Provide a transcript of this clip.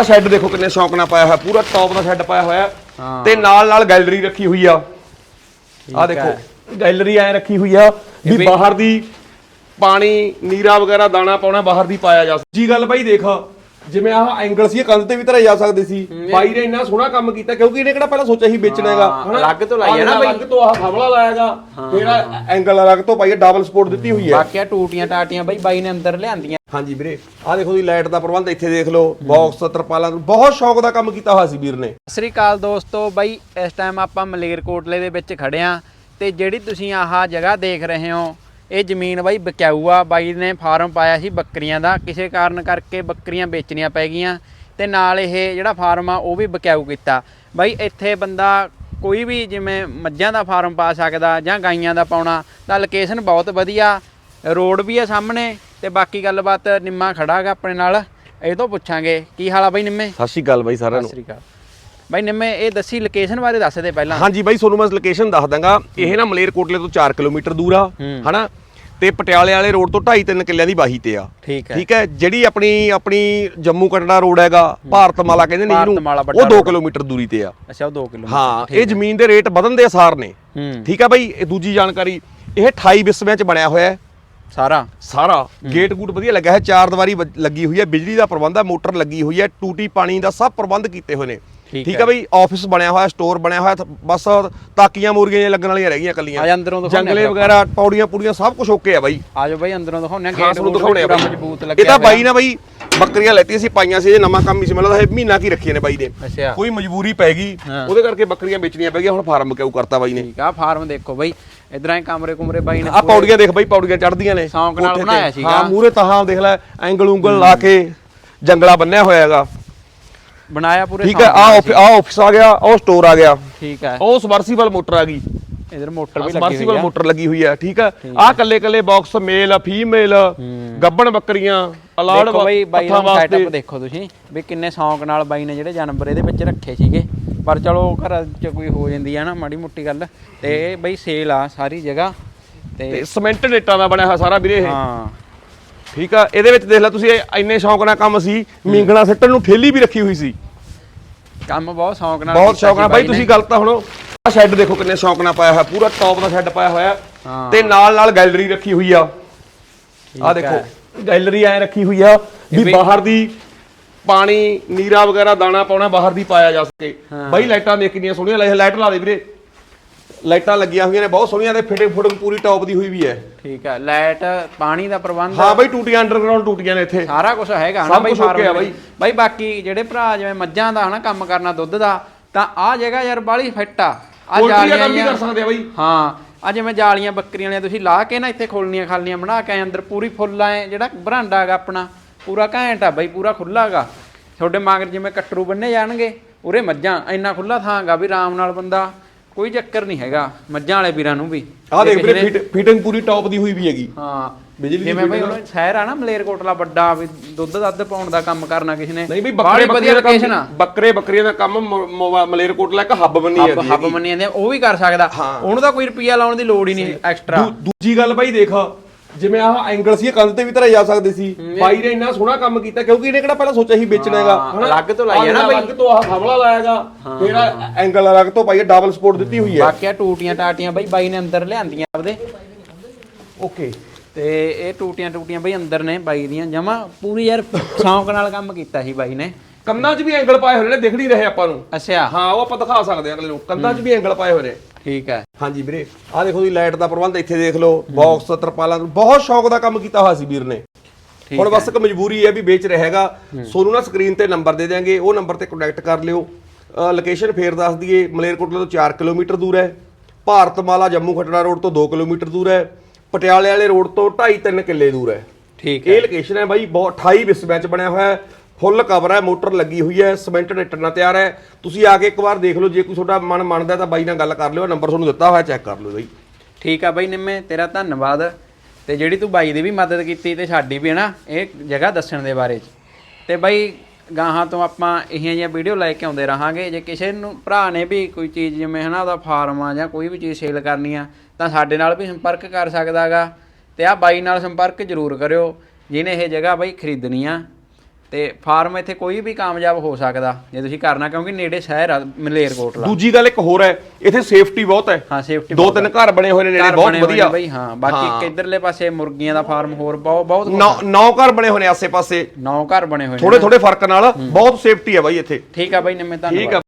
ਆ ਸ਼ੈੱਡ ਦੇਖੋ ਕਿੰਨੇ ਸ਼ੌਂਕ ਨਾਲ ਪਾਇਆ ਹੋਇਆ ਪੂਰਾ ਟੌਪ ਦਾ ਸ਼ੈੱਡ ਪਾਇਆ ਹੋਇਆ ਹਾਂ। ਤੇ ਨਾਲ ਨਾਲ ਗੈਲਰੀ ਰੱਖੀ ਹੋਈ ਆ ਆ। ਦੇਖੋ ਗੈਲਰੀ ਐ ਰੱਖੀ ਹੋਈ ਆ ਵੀ ਵੀ- ਬਾਹਰ ਦੀ ਪਾਣੀ ਨੀਰਾ ਵਗੈਰਾ ਦਾਣਾ ਪਾਉਣਾ ਬਾਹਰ ਦੀ ਪਾਇਆ ਜਾ ਜੀ ਗੱਲ ਬਾਈ ਦੇਖ ਜਿਵੇਂ ਆਹ ਐਂਗਲ ਸੀ ਇਹ ਕੰਧ ਤੇ ਵੀ ਧਰੇ ਜਾ ਸਕਦੇ ਸੀ। ਬਾਈ ਨੇ ਇੰਨਾ ਸੋਹਣਾ ਕੰਮ ਕੀਤਾ ਕਿਉਂਕਿ ਇਹਨੇ ਕਿਹੜਾ ਪਹਿਲਾਂ ਸੋਚਿਆ ਸੀ ਵੇਚਣਾ ਹੈਗਾ। ਹਾਂ, ਅਲੱਗ ਤੋਂ ਲਾਈ ਹੈ ਨਾ ਬਾਈ। ਅਲੱਗ ਤੋਂ ਆਹ ਹਮਲਾ ਲਾਇਆਗਾ ਫਿਰ ਐਂਗਲ ਅਲੱਗ ਤੋਂ ਪਾਈ ਡਬਲ ਸਪੋਰਟ ਦਿੱਤੀ ਹੋਈ ਹੈ। ਬਾਕੀਆਂ ਟੂਟੀਆਂ ਟਾਟੀਆਂ ਬਾਈ ਬਾਈ ਨੇ ਅੰਦਰ ਲਿਆਂਦੀਆਂ। ਹਾਂਜੀ ਵੀਰੇ ਆਹ ਦੇਖੋ ਜੀ ਲਾਈਟ ਦਾ ਪ੍ਰਬੰਧ ਇੱਥੇ ਦੇਖ ਲਓ। ਬਾਕਸ ਤਰਪਾਲਾਂ ਬਹੁਤ ਸ਼ੌਕ ਦਾ ਕੰਮ ਕੀਤਾ ਹੋਇਆ ਸੀ ਵੀਰ ਨੇ। ਸਤਿ ਸ੍ਰੀ ਅਕਾਲ ਦੋਸਤੋ ਬਾਈ ਇਸ ਟਾਈਮ ਆਪਾਂ ਮਲੇਰਕੋਟਲੇ ਦੇ ਵਿੱਚ ਖੜੇ ਆ। ਤੇ ਜਿਹੜੀ ਤੁਸੀਂ ਆਹ ਜਗ੍ਹਾ ਦੇਖ ਰਹੇ ਹੋ ਇਹ ਜ਼ਮੀਨ ਬਾਈ ਵਿਕਾਊ ਆ ਬਾਈ ਨੇ ਫਾਰਮ ਪਾਇਆ ਸੀ ਬੱਕਰੀਆਂ ਦਾ ਕਿਸੇ ਕਾਰਨ ਕਰਕੇ ਬੱਕਰੀਆਂ ਵੇਚਣੀਆਂ ਪੈ ਗਈਆਂ ਤੇ ਨਾਲ ਇਹ ਜਿਹੜਾ ਫਾਰਮ ਆ ਉਹ ਵੀ ਵਿਕਾਊ ਕੀਤਾ। ਬਾਈ ਇੱਥੇ ਬੰਦਾ ਕੋਈ ਵੀ ਜਿਵੇਂ ਮੱਝਾਂ ਦਾ ਫਾਰਮ ਪਾ ਸਕਦਾ ਜਾਂ ਗਾਈਆਂ ਦਾ ਪਾਉਣਾ ਤਾਂ ਲੋਕੇਸ਼ਨ ਬਹੁਤ ਵਧੀਆ ਰੋਡ ਵੀ ਆ ਸਾਹਮਣੇ ਤੇ ਬਾਕੀ ਗੱਲਬਾਤ ਨਿੰਮਾ ਖੜਾ ਗਾ ਆਪਣੇ ਨਾਲ ਇਹ ਤੋਂ ਪੁੱਛਾਂਗੇ। ਕੀ ਹਾਲ ਆ ਬਾਈ ਨਿੰਮੇ? ਸਤਿ ਸ਼੍ਰੀ ਅਕਾਲ ਬਾਈ ਸਾਰਿਆਂ ਸਤਿ ਨੂੰ ਸ੍ਰੀ ਅਕਾਲ। ਬਾਈ ਨਿੰਮੇ ਇਹ ਦੱਸੀ ਲੋਕੇਸ਼ਨ ਬਾਰੇ ਦੱਸ ਦੇ ਪਹਿਲਾਂ। ਹਾਂਜੀ ਬਾਈ ਤੁਹਾਨੂੰ ਮੈਂ ਲੋਕੇਸ਼ਨ ਦੱਸ ਦਾਂਗਾ। ਇਹ ਨਾ ਮਲੇਰਕੋਟਲੇ ਤੋਂ 4 ਕਿਲੋਮੀਟਰ ਦੂਰ ਆ। ਹਨਾ? ਤੇ ਪਟਿਆਲੇ ਵਾਲੇ ਰੋਡ ਤੋਂ 2.5 3 ਕਿੱਲਿਆਂ ਦੀ ਬਾਹੀ ਤੇ ਆ। ਠੀਕ ਹੈ। ਠੀਕ ਹੈ? ਜਿਹੜੀ ਆਪਣੀ ਆਪਣੀ ਜੰਮੂ ਕਟੜਾ ਰੋਡ ਹੈਗਾ ਭਾਰਤਮਾਲਾ ਕਹਿੰਦੇ ਨੇ ਵੱਡਾ ਉਹ 2 road। ਕਿਲੋਮੀਟਰ ਦੂਰੀ ਤੇ ਆ। ਅੱਛਾ ਉਹ 2 ਕਿਲੋਮੀਟਰ ਹਾਂ ਇਹ ਜ਼ਮੀਨ ਦੇ ਰੇਟ ਵਧਣ ਦੇ ਅਸਾਰ ਨੇ। ਠੀਕ ਹੈ ਬਾਈ? ਇਹ ਦੂਜੀ ਜਾਣਕਾਰੀ ਇਹ 28 ਵਿਸਵਿਆਂ ਚ ਬਣਿਆ ਹੋਇਆ ਹੈ। ਸਾਰਾ? ਸਾਰਾ। ਗੇਟ ਗੂਟ ਵਧੀਆ ਲੱਗਾ ਹੈ ਚਾਰ ਦੀਵਾਰੀ ਲੱਗੀ ਹੋਈ ਹੈ ਬਿਜਲੀ ਦਾ ਪ੍ਰਬੰਧ ਹੈ ਮੋਟਰ ਲੱਗੀ ਹੋਈ ਹੈ ਟੂਟੀ ਪਾਣੀ ਦਾ ਸਭ ਪ੍ਰਬੰਧ ਕੀਤੇ ਹੋਏ ਨੇ। ਠੀਕ ਹੈ। ਬਈ ਆਫਿਸ ਬਣਿਆ ਹੋਇਆ ਸਟੋਰ ਬਣਿਆ ਹੋਇਆ ਬਸ ਤਾਕੀਆਂ ਮੂਰਗੀਆਂ ਲੱਗਣ ਵਾਲੀਆਂ ਰਹਿ ਗਈਆਂ ਕੱਲੀਆਂ ਆ ਅੰਦਰੋਂ ਦਿਖਾਉਂਦੇ ਜੰਗਲੇ। ਵਗੈਰਾ ਪੌੜੀਆਂ ਪੂੜੀਆਂ ਸਭ ਕੁਝ ਓਕੇ ਆ ਬਾਈ ਆਜੋ ਬਾਈ ਅੰਦਰੋਂ ਦਿਖਾਉਂਦੇ ਗੇਟ ਆ ਬਾਈ ਮਜ਼ਬੂਤ ਲੱਗਿਆ ਇਹ ਤਾਂ ਬਾਈ। ਨਾ ਬਾਈ ਬੱਕਰੀਆਂ ਲੈਤੀਆਂ ਸੀ ਪਾਈਆਂ ਸੀ ਇਹ ਨਵਾਂ ਕੰਮ ਹੀ ਸੀ ਮਤਲਬ ਇਹ ਮਹੀਨਾ ਕੀ ਰੱਖੀਆਂ ਨੇ ਬਾਈ ਨੇ ਕੋਈ ਮਜਬੂਰੀ ਪੈ ਗਈ। ਉਹਦੇ ਕਰਕੇ ਬੱਕਰੀਆਂ ਵੇਚਣੀਆਂ ਪੈ ਗਈਆਂ ਹੁਣ ਫਾਰਮ ਕਿਉਂ ਕਰਤਾ ਬਾਈ ਨੇ ਠੀਕ ਆ ਫਾਰਮ ਦੇਖੋ ਬਾਈ ਇਧਰਾਂ ਹੀ ਕਮਰੇ ਕੁਮਰੇ ਬਾਈ ਨੇ ਆ ਪੌੜੀਆਂ ਦੇਖ ਬਾਈ ਪੌੜੀਆਂ ਚੜਦੀਆਂ ਨੇ ਸ਼ੌਂਕ ਨਾਲ। ਬਣਾਇਆ ਸੀਗਾ। ਹਾਂ ਮੂਰੇ ਤਾਹਾਂ ਦੇਖ ਲੈ ਐਂਗਲ ਉਂਗਲ ਲਾ ਕੇ ਜੰਗਲਾ ਬੰਨਿਆ ਹੋਇਆ ਹੈਗਾ ਬਣਾਇਆ ਪੂਰੇ ਠੀਕ ਹੈ ਆ ਆ ਆਫਿਸ ਆ ਗਿਆ ਉਹ ਸਟੋਰ ਆ ਗਿਆ। ਠੀਕ ਹੈ। ਉਹ ਸਬਰਸੀਬਲ ਮੋਟਰ ਆ ਗਈ। ਇਧਰ ਮੋਟਰ ਵੀ ਲੱਗੀ ਹੋਈ ਆ। ਮੋਟਰ ਲੱਗੀ ਹੋਈ ਹੈ ਠੀਕ ਹੈ। ਆ ਕੱਲੇ ਕੱਲੇ ਬਾਕਸ ਮੇਲ ਫੀਮੇਲ ਗੱਬਣ ਬੱਕਰੀਆਂ ਅਲਾੜ ਦੇਖੋ ਬਾਈ ਬਾਈ ਦਾ ਸੈਟਅਪ ਦੇਖੋ ਤੁਸੀਂ ਵੀ ਕਿੰਨੇ ਸ਼ੌਂਕ ਨਾਲ ਬਾਈ ਨੇ ਜਿਹੜੇ ਜਾਨਵਰ ਇਹਦੇ ਵਿੱਚ ਰੱਖੇ ਸੀਗੇ। ਪਰ ਚਲੋ ਘਰ ਚ ਕੋਈ ਹੋ ਜਾਂਦੀ ਆ ਨਾ ਮਾੜੀ ਮੁੱਟੀ ਗੱਲ। ਤੇ ਬਾਈ ਸੇਲ ਆ ਸਾਰੀ ਜਗ੍ਹਾ। ਤੇ ਤੇ ਸਿਮੈਂਟ ਰੇਟਾਂ ਦਾ ਬਣਿਆ ਹੋਇਆ ਸਾਰਾ ਵੀਰੇ ਇਹ। ਹਾਂ। ਠੀਕ ਆ ਇਹਦੇ ਵਿੱਚ ਦੇਖ ਲੈ ਤੁਸੀਂ ਇਹ ਇੰਨੇ ਸ਼ੌਂਕ ਨਾਲ ਕੰਮ ਸੀ ਮੀਂਗਣਾ ਸੱਟਣ ਨੂੰ ਠੇਲੀ ਵੀ ਰੱਖੀ ਹੋਈ ਸੀ ਕੰਮ ਬਹੁਤ ਸ਼ੌਂਕ ਨਾਲ ਬਹੁਤ ਕੀਤਾ ਸ਼ੌਂਕ ਸੀ ਨਾਲ ਬਾਈ ਨੇ। ਤੁਸੀਂ ਗੱਲ ਤਾਂ ਹੁਣੋ ਆ ਸ਼ੈੱਡ ਦੇਖੋ ਕਿੰਨੇ ਸ਼ੌਂਕ ਨਾਲ ਪਾਇਆ ਹੋਇਆ ਪੂਰਾ ਟੌਪ ਦਾ ਸ਼ੈੱਡ ਪਾਇਆ ਹੋਇਆ ਹਾਂ। ਤੇ ਨਾਲ ਨਾਲ ਗੈਲਰੀ ਰੱਖੀ ਹੋਈ ਆ ਠੀਕ ਆ ਹੈ। ਦੇਖੋ ਗੈਲਰੀ ਐ ਰੱਖੀ ਹੋਈ ਆ ਵੀ ਵੀ- ਬਾਹਰ ਦੀ ਪਾਣੀ ਨੀਰਾ ਵਗੈਰਾ ਦਾਣਾ ਪਾਉਣਾ ਬਾਹਰ ਦੀ ਪਾਇਆ ਜਾ ਸਕੇ। ਬਾਈ ਲਾਈਟਾਂ ਦੇਖ ਕਿੰਨੀਆਂ ਸੋਹਣੀਆਂ ਲਾਈਟ ਲਾਈਟ ਲਾ ਦੇ ਵੀਰੇ ਲਾਈਟਾਂ ਲੱਗੀਆਂ ਹੋਈਆਂ ਨੇ ਬਹੁਤ ਸੋਹਣੀਆਂ ਤੇ ਫਿਟਿੰਗ ਫੁਟਿੰਗ ਪੂਰੀ ਟੌਪ ਦੀ ਹੋਈ ਵੀ ਹੈ। ਠੀਕ ਹੈ ਲਾਈਟ ਪਾਣੀ ਦਾ ਪ੍ਰਬੰਧ ਹਾਂ ਬਾਈ ਟੂਟੀਆਂ ਅੰਡਰਗਰਾਉਂਡ ਟੂਟੀਆਂ ਨੇ ਇੱਥੇ। ਸਾਰਾ ਕੁਝ ਹੈਗਾ ਹਨਾ ਬਾਈ ਫਾਰਮ ਦੇ ਵਿੱਚ। ਬਾਈ। ਬਾਕੀ ਜਿਹੜੇ ਭਰਾ ਜਿਵੇਂ ਮੱਝਾਂ ਦਾ ਹਨਾ ਕੰਮ ਕਰਨਾ ਦੁੱਧ ਦਾ ਤਾਂ ਆਹ ਜਗ੍ਹਾ ਯਾਰ ਬਾਲੀ ਫਿੱਟ ਆ। ਆ ਜਾਲੀਆਂ ਕੰਮ ਵੀ ਕਰ ਸਕਦੇ ਆ ਬਾਈ। ਹਾਂ ਆ ਜਿਵੇਂ ਜਾਲੀਆਂ ਬੱਕਰੀਆਂ ਵਾਲੀਆਂ ਤੁਸੀਂ ਲਾ ਕੇ ਨਾ ਇੱਥੇ ਖੋਲਣੀਆਂ ਖਾਲੀਆਂ ਬਣਾ ਕੇ ਅੰਦਰ ਪੂਰੀ ਫੁੱਲ ਐ ਜਿਹੜਾ ਬਰਾਂਡਾ ਹੈਗਾ ਆਪਣਾ ਪੂਰਾ ਘੈਂਟ ਆ ਬਾਈ ਪੂਰਾ ਖੁੱਲਾ ਹੈਗਾ। ਤੁਹਾਡੇ ਮਗਰ ਜਿਵੇਂ ਕੱਟਰੂ ਬੰਨੇ ਜਾਣਗੇ ਉਰੇ ਮੱਝਾਂ ਇੰਨਾ ਖੁੱਲਾ ਥਾਂ ਹੈਗਾ ਵੀ ਆਰਾਮ ਨਾਲ ਬੰਦਾ ਕੋਈ ਚੱਕਰ ਨਹੀਂ ਹੈਗਾ ਮੱਝਾਂ ਵਾਲੇ ਵੀਰਾਂ ਨੂੰ ਵੀ। ਆਹ ਦੇਖ ਵੀਰੇ ਫਿਟਿੰਗ ਪੂਰੀ ਟੌਪ ਦੀ ਹੋਈ ਵੀ ਹੈਗੀ। ਹਾਂ। ਬਿਜਲੀ ਦੀ ਜਿਵੇਂ ਬਈ ਹੁਣ ਸ਼ਹਿਰ ਆ ਨਾ ਮਲੇਰਕੋਟਲਾ ਵੱਡਾ ਵੀ ਦੁੱਧ ਦੱਧ ਪਾਉਣ ਦਾ ਕੰਮ ਕਰਨਾ ਕਿਸੇ ਨੇ। ਨਹੀਂ ਬਈ ਬਾਹਲੀ ਬੱਕਰੇ ਵਧੀਆ ਬੱਕਰੀਆਂ ਦਾ ਲੋਕੇਸ਼ਨ ਆ। ਕੰਮ ਬੱਕਰੇ ਬੱਕਰੀਆਂ ਦਾ ਕੰਮ ਮ- ਮ- ਮਲੇਰਕੋਟਲਾ ਇੱਕ ਹੱਬ ਬਣੀ ਹੱਬ ਹੱਬ। ਮੰਨੀ ਜਾਂਦੇ ਆ, ਉਹ ਵੀ ਕਰ ਸਕਦਾ। ਉਹਨੂੰ ਤਾਂ ਕੋਈ ਰੁਪਈਆ ਲਾਉਣ ਦੀ ਲੋੜ ਹੀ ਨਹੀਂ ਐਕਸਟਰਾ ਦੂਜੀ ਗੱਲ ਬਾਈ ਦੇਖ। ਜਿਵੇਂ ਆਹ ਐਂਗਲ ਸੀ ਇਹ ਕੰਧ ਤੇ ਵੀ ਧਰੇ ਜਾ ਸਕਦੇ ਸੀ। ਬਾਈ ਨੇ ਇੰਨਾ ਸੋਹਣਾ ਕੰਮ ਕੀਤਾ ਕਿਉਂਕਿ ਇਹਨੇ ਕਿਹੜਾ ਪਹਿਲਾਂ ਸੋਚਿਆ ਸੀ ਵੇਚਣਾ ਹੈਗਾ। ਹਨਾ? ਅਲੱਗ ਤੋਂ ਲਾਈ ਹੈ ਨਾ ਆਹ ਬਾਈ। ਅਲੱਗ ਤੋਂ ਆਹ ਹਮਲਾ ਲਾਇਆਗਾ ਫਿਰ ਐਂਗਲ ਅਲੱਗ ਤੋਂ ਪਾਈ ਡਬਲ ਸਪੋਰਟ ਦਿੱਤੀ ਹੋਈ ਹੈ। ਬਾਕੀਆਂ ਟੂਟੀਆਂ ਟਾਟੀਆਂ ਬਈ ਬਾਈ ਨੇ ਅੰਦਰ ਲਿਆਂਦੀਆਂ ਆਪਦੇ। ਓਕੇ ਤੇ ਇਹ ਟੂਟੀਆਂ ਟੂਟੀਆਂ ਬਈ ਅੰਦਰ ਨੇ ਬਾਈ ਦੀਆਂ। ਜਮਾ ਪੂਰੀ ਯਾਰ ਸ਼ੌਂਕ ਨਾਲ ਕੰਮ ਕੀਤਾ ਸੀ ਬਾਈ ਨੇ। ਕੰਧਾਂ 'ਚ ਵੀ ਐਂਗਲ ਪਾਏ ਹੋਏ ਨੇ ਦਿਖ ਨਹੀਂ ਰਹੇ ਆਪਾਂ ਨੂੰ। ਅੱਛਾ। ਹਾਂ ਉਹ ਆਪਾਂ ਦਿਖਾ ਸਕਦੇ ਹਾਂ ਅਗਲੇ ਨੂੰ। ਕੰਧਾਂ 'ਚ ਵੀ ਐਂਗਲ ਪਾਏ ਹੋਏ ਨੇ। ਠੀਕ ਹੈ। ਹਾਂਜੀ ਵੀਰੇ ਆਹ ਦੇਖੋ ਜੀ ਲਾਈਟ ਦਾ ਪ੍ਰਬੰਧ ਇੱਥੇ ਦੇਖ ਲਓ ਬਾਕਸ ਤਰਪਾਲਾਂ ਬਹੁਤ ਸ਼ੌਕ ਦਾ ਕੰਮ ਕੀਤਾ ਹੋਇਆ ਸੀ ਵੀਰ ਨੇ। ਹੁਣ ਬਸ ਇੱਕ ਮਜਬੂਰੀ ਹੈ ਵੀ ਵੇਚ ਰਿਹਾ ਹੈਗਾ। ਸੋਨੂੰ ਨਾ ਸਕਰੀਨ ਤੇ ਨੰਬਰ ਦੇ ਦਿਆਂਗੇ ਉਹ ਨੰਬਰ ਤੇ ਕੰਟੈਕਟ ਕਰ ਲਿਓ। ਲੋਕੇਸ਼ਨ ਫੇਰ ਦੱਸ ਦਈਏ ਮਲੇਰਕੋਟਲਾ ਤੋਂ 4 ਕਿਲੋਮੀਟਰ ਦੂਰ ਹੈ। ਭਾਰਤਮਾਲਾ ਜੰਮੂ ਖਟੜਾ ਰੋਡ ਤੋਂ 2 ਕਿਲੋਮੀਟਰ ਦੂਰ ਹੈ। ਪਟਿਆਲੇ ਵਾਲੇ ਰੋਡ ਤੋਂ 2.5 3 ਕਿੱਲੇ ਦੂਰ ਹੈ। ਠੀਕ ਹੈ। ਇਹ ਲੋਕੇਸ਼ਨ ਹੈ ਬਾਈ ਬਹੁਤ 28 ਵਿਸਵਿਆਂ ਚ ਬਣਿਆ ਹੋਇਆ ਹੈ। ਫੁੱਲ ਕਵਰ ਹੈ, ਮੋਟਰ ਲੱਗੀ ਹੋਈ ਹੈ, ਸਿਮੈਂਟ ਰੇਟਰ ਨਾਲ ਤਿਆਰ ਹੈ। ਤੁਸੀਂ ਆ ਕੇ ਇੱਕ ਵਾਰ ਦੇਖ ਲਓ, ਜੇ ਕੋਈ ਤੁਹਾਡਾ ਮਨ ਮੰਨਦਾ ਤਾਂ ਬਾਈ ਨਾਲ ਗੱਲ ਕਰ ਲਿਓ ਨੰਬਰ ਤੁਹਾਨੂੰ ਦਿੱਤਾ ਹੋਇਆ ਚੈੱਕ ਕਰ ਲਿਓ ਬਾਈ। ਠੀਕ ਆ ਬਾਈ ਨਿੰਮੇ, ਤੇਰਾ ਧੰਨਵਾਦ। ਤੇ ਜਿਹੜੀ ਤੂੰ ਬਾਈ ਦੀ ਵੀ ਮਦਦ ਕੀਤੀ ਤੇ ਸਾਡੀ ਵੀ ਹੈ ਨਾ, ਇਹ ਜਗ੍ਹਾ ਦੱਸਣ ਦੇ ਬਾਰੇ ਚ। ਤੇ ਬਾਈ ਗਾਹਾਂ ਤੋਂ ਆਪਾਂ ਇਹੀਆਂ ਜਿਹੀਆਂ ਵੀਡੀਓ ਲੈ ਕੇ ਆਉਂਦੇ ਰਹਾਂਗੇ। ਜੇ ਕਿਸੇ ਨੂੰ, ਭਰਾ ਨੇ ਵੀ ਕੋਈ ਚੀਜ਼ ਜਿਵੇਂ ਹਨਾ, ਉਹਦਾ ਫਾਰਮ ਆ ਜਾਂ ਕੋਈ ਵੀ ਚੀਜ਼ ਸੇਲ ਕਰਨੀ ਆ, ਤਾਂ ਸਾਡੇ ਨਾਲ ਵੀ ਸੰਪਰਕ ਕਰ ਸਕਦਾਗਾ। ਤੇ ਆ ਬਾਈ ਨਾਲ ਸੰਪਰਕ ਜ਼ਰੂਰ ਕਰਿਓ, ਜਿਹਨੇ ਇਹ ਜਗ੍ਹਾ ਬਾਈ ਖਰੀਦਣੀ ਆ। ਤੇ ਫਾਰਮ ਇੱਥੇ ਕੋਈ ਵੀ ਕਾਮਯਾਬ ਹੋ ਸਕਦਾ ਜੇ ਤੁਸੀਂ ਕਰਨਾ ਕਿਉਂਕਿ ਨੇੜੇ ਸ਼ਹਿਰ ਆ ਮਲੇਰਕੋਟਲਾ ਦੂਜੀ ਗੱਲ ਇੱਕ ਹੋਰ ਹੈ ਇੱਥੇ ਸੇਫਟੀ ਬਹੁਤ ਹੈ। ਹਾਂ ਸੇਫਟੀ ਦੋ ਤਿੰਨ ਘਰ ਬਣੇ ਹੋਏ ਨੇ ਨੇੜੇ ਬਹੁਤ ਵਧੀਆ। ਬਈ ਹਾਂ ਬਾਕੀ ਇੱਕ ਇਧਰਲੇ ਪਾਸੇ ਮੁਰਗੀਆਂ ਦਾ ਫਾਰਮ ਹੋਰ ਬਹੁਤ ਬਹੁਤ ਨੌ ਨੌ ਘਰ ਬਣੇ ਹੋਏ ਨੇ ਆਸੇ-ਪਾਸੇ। ਨੌ ਘਰ ਬਣੇ ਹੋਏ ਨੇ ਥੋੜੇ ਥੋੜੇ ਫ਼ਰਕ ਨਾਲ ਬਹੁਤ ਸੇਫਟੀ ਹੈ ਬਾਈ ਇੱਥੇ। ਠੀਕ ਆ ਬਾਈ ਨਿੰਮੇ ਧੰਨਵਾਦ। ਠੀਕ ਆ।